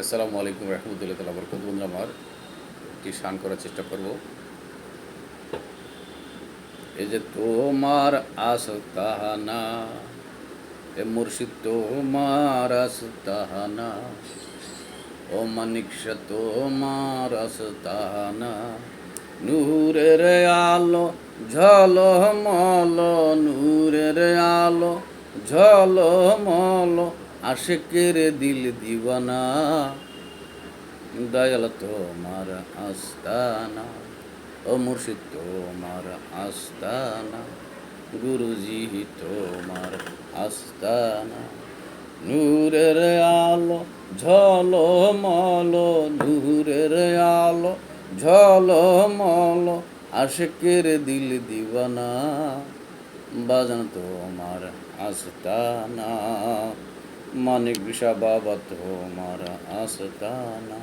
আসসালামু আলাইকুম রহমতুল্লাহ তালা বরকত বন্ধুরা, আমার একটি শান করার চেষ্টা করব। এই যে তোমার আস তাহানা এ মুর্শিদ তোমার আস তাহানা ও মানিকশা তোমার আস তাহানা নূরের আলো ঝল মল ঝলমল নূরের আলো ঝলমল আশেকের দিল দিবানা দয়াল তোমার আস্তানা, ও মুর্শিদ তোমার আস্তানা, গুরুজি তোমার আস্তানা। নূরের আলো, ঝলমল, নূরের আলো, ঝলমল, আশেকের দিল দিবানা বাজান তোমার আস্তানা। মানিক বাবা তোমার আস্তানা।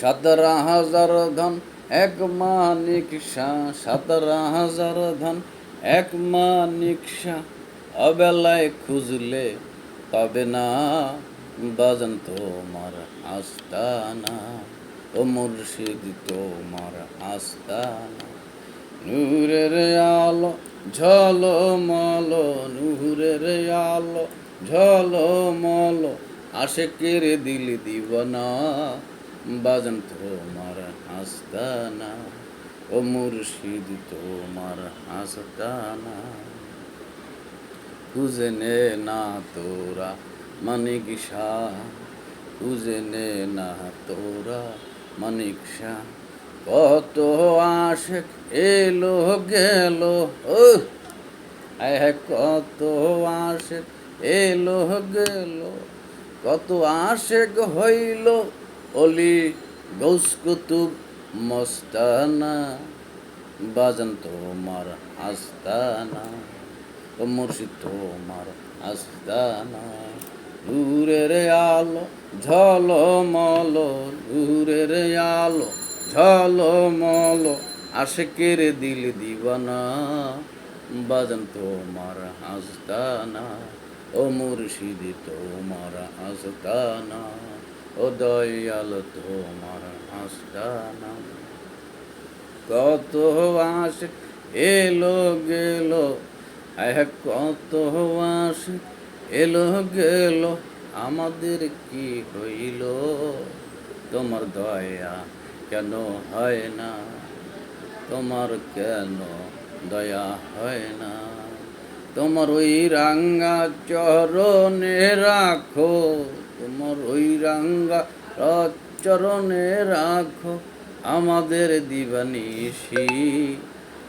সতেরো হাজার ধন, এক মানিক সতেরো হাজার ধন, এক মানিক অবেলায় খুঁজলে পাবে না বাজন তোমার আস্তানা। ও মুর্শিদ তোমার আস্তানা। নূরের আলো ঝলমল নূরের আলো, ঝলমল আশেকের দিল দিবনা। বাজন তোমার আস্তানা ও মুর্শিদ তোমার আস্তানা খুঁজে নে না তোরা মানিক শাহ খুঁজে নে না তোরা মানিক শাহ কত আশেক এলো, গেল কত আশেক এলো, গেল, কত আশেক হইল, অলি গৌস কুতুব মস্তানা, বাজান তোমার আস্তানা ও মুর্শিদ তোমার আস্তানা, নূরের আলো, ঝলমল, নূরের আলো ঝলমল আশেকের দিল দিবানা বাজান তোমার আস্তানা, ও মুর্শিদ তোমার আস্তানা, ও দয়াল তোমার আস্তানা। কত আস এলো গেল কত আস এলো গেল, আমাদের কি হইল? তোমার দয়া কেন হয় না? তোমার কেন দয়া হয় না? তোমার ওই রাঙ্গা চরণে রাখো। তোমার ওই রাঙ্গা চরণে রাখো। আমাদের দিবানিসি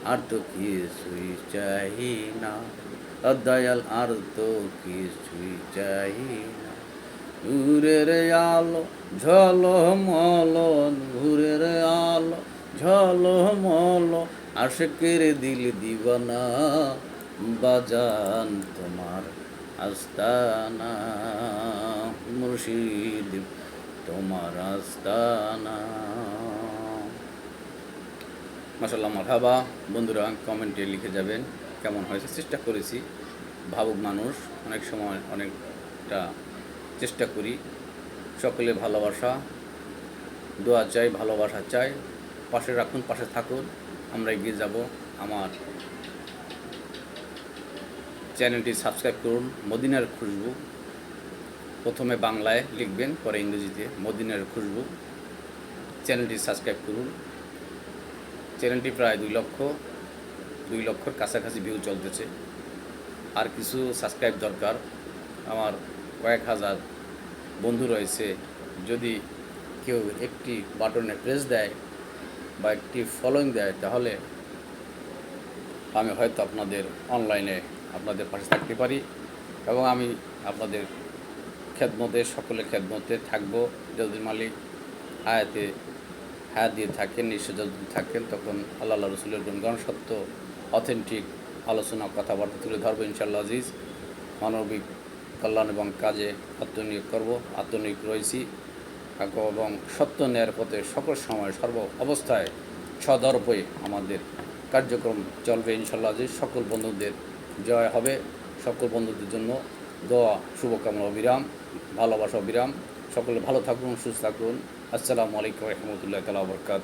আর তো কিছুই চাই না। দয়াল, আর তো কিছুই চাই না। নূরের আলো, ঝলমল নূরের আলো, ঝলমল, আশেকের দিল দিবানা, বাজান তোমার আস্তানা, মুর্শিদ তোমার আস্তানা। মাসাল্লাহ মারহাবা। বন্ধুরা, কমেন্টে লিখে যাবেন কেমন হয়েছে? চেষ্টা করেছি। ভাবুক মানুষ, অনেক সময় অনেকটা চেষ্টা করি। সকলে ভালোবাসা, দোয়া চাই, ভালোবাসা চাই। পাশে রাখুন, পাশে থাকুন। আমরা এগিয়ে যাব। আমার চ্যানেলটি সাবস্ক্রাইব করুন। মদিনার খুশবু। প্রথমে বাংলায় লিখবেন, পরে ইংরেজিতে। মদিনার খুশবু। চ্যানেলটি সাবস্ক্রাইব করুন। চ্যানেলটি প্রায় দুই লক্ষ, দুই লক্ষর কাছাকাছি ভিউ চলতেছে। আর কিছু সাবস্ক্রাইব দরকার। আমার কয়েক হাজার বন্ধু রয়েছে, যদি কেউ একটি বাটনে প্রেস দেয় বা একটি ফলোইং দেয়, তাহলে আমি হয়তো আপনাদের অনলাইনে আপনাদের পাশে থাকতে পারি এবং আমি আপনাদের খেদমতে, সকলের খেদমতে থাকব। যদি মালিক হায়াতে হ্যাঁ দিয়ে থাকেন, নিশ্চয় যদি থাকেন, তখন আল্লাহ রসুলের গুণগান, সত্য অথেন্টিক আলোচনা, কথাবার্তা তুলে ধরবো ইনশাল্লাহ আজিজ। মানবিক কল্যাণ এবং কাজে আত্মনিয়োগ করব আত্মনিয়োগ রয়েছি। এবং সত্য ন্যায়ের পথে সকল সময় সর্ব অবস্থায় সদর্পে আমাদের কার্যক্রম চলবে ইনশাল্লাহ যে সকল বন্ধুদের জয় হবে। সকল বন্ধুদের জন্য দোয়া, শুভকামনা, অবিরাম, ভালোবাসা, অবিরাম। সকলে ভালো থাকুন, সুস্থ থাকুন। আসসালামু আলাইকুম রহমতুল্লাহ তালা বরকাত